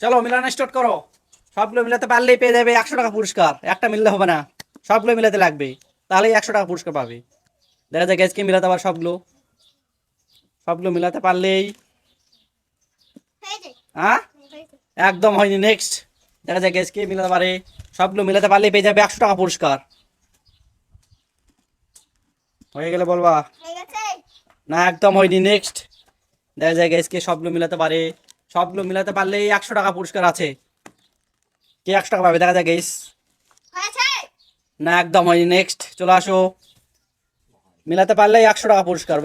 চলো মিলানো স্টার্ট করো। সবগুলো মিলাতে পারলেই পেয়ে যাবে একশো টাকা পুরস্কার। একটা মিললে হবে না। সবগুলো মিলাতে লাগবে। তাহলেই একশো টাকা পুরস্কার পাবে। দেখা যায় গ্যাসকে মিলাতে পার সবগুলো। সবগুলো মিলাতে পারলেই হ্যাঁ? একদম হয়নি। নেক্সট দেখা যায় গ্যাসকে মিলাতে পারে। সবগুলো মিলাতে পারলেই পেয়ে যাবে একশো টাকা পুরস্কার। হয়ে গেলে বলবা। না একদম হয়নি। নেক্সট দেখা যায় গ্যাসকে সবগুলো মিলাতে পারে। সবগুলো মিলাতে পারলেই একশো টাকা পুরস্কার আছে। কে একশো টাকা পাবে? দেখা যায় হয়েছে? না একদম হয়নি। নেক্সট চলে আসো। মিলাতে পারলেই একশো টাকা পুরস্কার।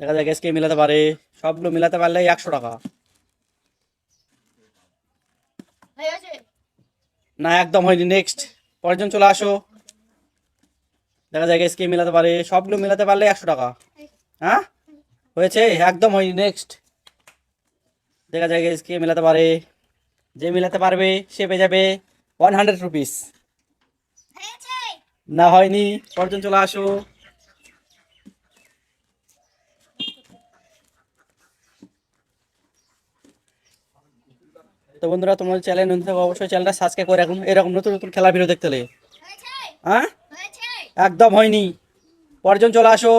দেখা যায় গ্যাসকে মিলাতে পারে। সবগুলো মিলাতে পারলেই একশো টাকা। না একদম হয়নি। নেক্সট পরেরজন চলে আসো। দেখা যায় গ্যাসকে মিলাতে পারে। সবগুলো মিলাতে পারলে একশো টাকা। হ্যাঁ? হয়েছে? একদম হয়নি নেক্সট দেখা যায় কে মেলাতে পারে। যে মেলাতে পারবে সে পেয়ে যাবে ওয়ান হান্ড্রেড রুপিস না হয়নি। পরেরজন চলে আসো। তো বন্ধুরা তোমার চ্যানেল নতুন থাকো অবশ্যই চ্যানেলটা সাবস্ক্রাইব করে রাখুন। এরকম নতুন নতুন খেলা ভিডিও দেখতে হলে। হ্যাঁ? একদম হয়নি। পরেরজন চলে আসো।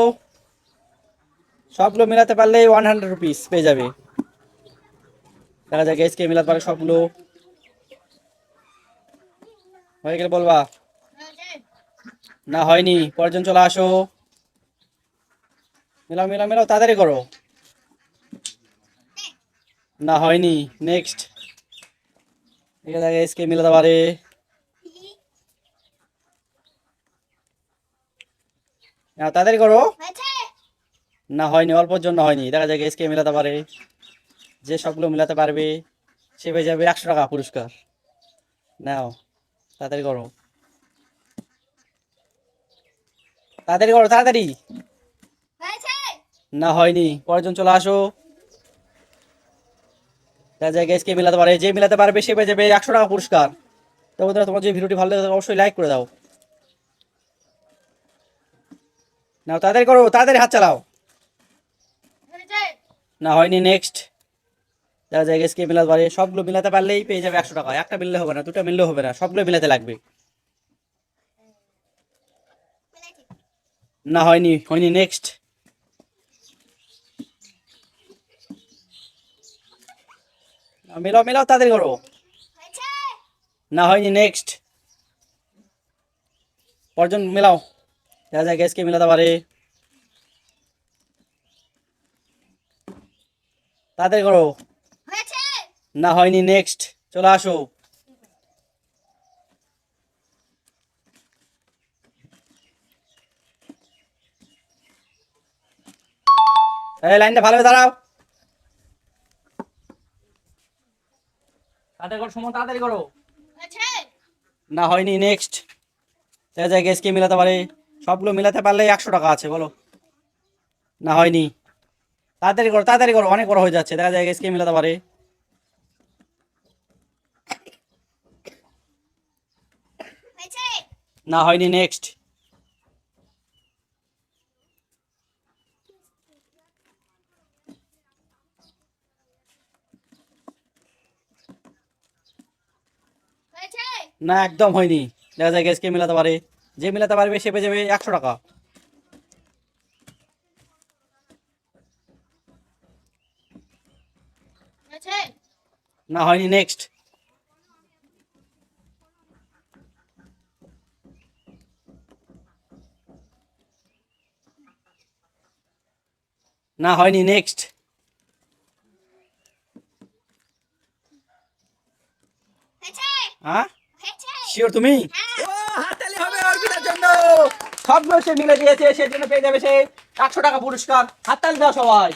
সবগুলো মেলাতে পারলে ওয়ান হান্ড্রেড রুপিস পেয়ে যাবে। দেখা যায় গ্যাসকে মেলাতে পারে সবগুলো। হয়ে গেলে বলবা? না, হয়নি। পরজন চলে আসো। মেলাও মেলাও মেলাও, তাড়াতাড়ি করো। না, হয়নি। নেক্সট দেখা যায় গ্যাসকে মেলাতে পারে। তাড়াতাড়ি করো। হয়েছে না হয়নি, অল্পর জন্য হয়নি। দেখা যায় গ্যাসকে মেলাতে পারে। যে সবগুলো মেলাতে পারবে, সে পেয়ে যাবে একশো টাকা পুরস্কার। নাও, তাড়াতাড়ি করো। তাড়াতাড়ি করো, তাড়াতাড়ি। না হয়নি পরেরজন চলে আসো। দেখা যায় গ্যাসকে মেলাতে পারে। যে মেলাতে পারবে, সে পেয়ে যাবে একশো টাকা পুরস্কার। তো বন্ধুরা, তোমার যে ভিডিওটি ভালো লাগে অবশ্যই লাইক করে দাও। নাও, তাড়াতাড়ি করো, তাড়াতাড়ি হাত চালাও। না হয়নি নেক্সট দেখা যায় গ্যাসকে মিলাতে পারে সবগুলো মিলাতে পারলেই পেয়ে যাবে একশো টাকা। একটা মিললে হবে না, দুটো মিললে হবে না, সবগুলো মিলাতে লাগবে। না হয়নি হয়নি নেক্সট মেলাও মেলাও, তাড়াতাড়ি করো। না হয়নি নেক্সট পরজন মেলাও। দেখা যায় গ্যাসকে মেলাতে পারে তাড়াতাড়ি করো। না হয়নি নেক্সট চলে আসো। এই লাইনটা ভালোভাবে দাঁড়াও। তাড়াতাড়ি করো সময় তাড়াতাড়ি করো। না হয়নি নেক্সট দেখা যায় গ্যাসকে মিলাতে পারে সবগুলো মিলাতে পারলে একশো টাকা আছে বলো। না হয়নি। তাড়াতাড়ি করো তাড়াতাড়ি করো, অনেক বড় হয়ে যাচ্ছে। দেখা যায় গ্যাসকে মিলাতে পারে? না, হয়নি নেক্সট না, একদম হয়নি। দেখা যায় গ্যাসকে মিলাতে পারে? যে মিলাতে পারবে, সে পেয়ে যাবে একশো টাকা। না হয়নি নেক্সট না হয়নি নেক্সট হ্যাঁ? শিওর তুমি? হ্যাঁ। হবে অর্পিতার জন্য সবগুলো সে মিলে দিয়েছে সেজন্য পেয়ে যাবে সে একশো টাকা পুরস্কার। হাততালি দাও সবাই।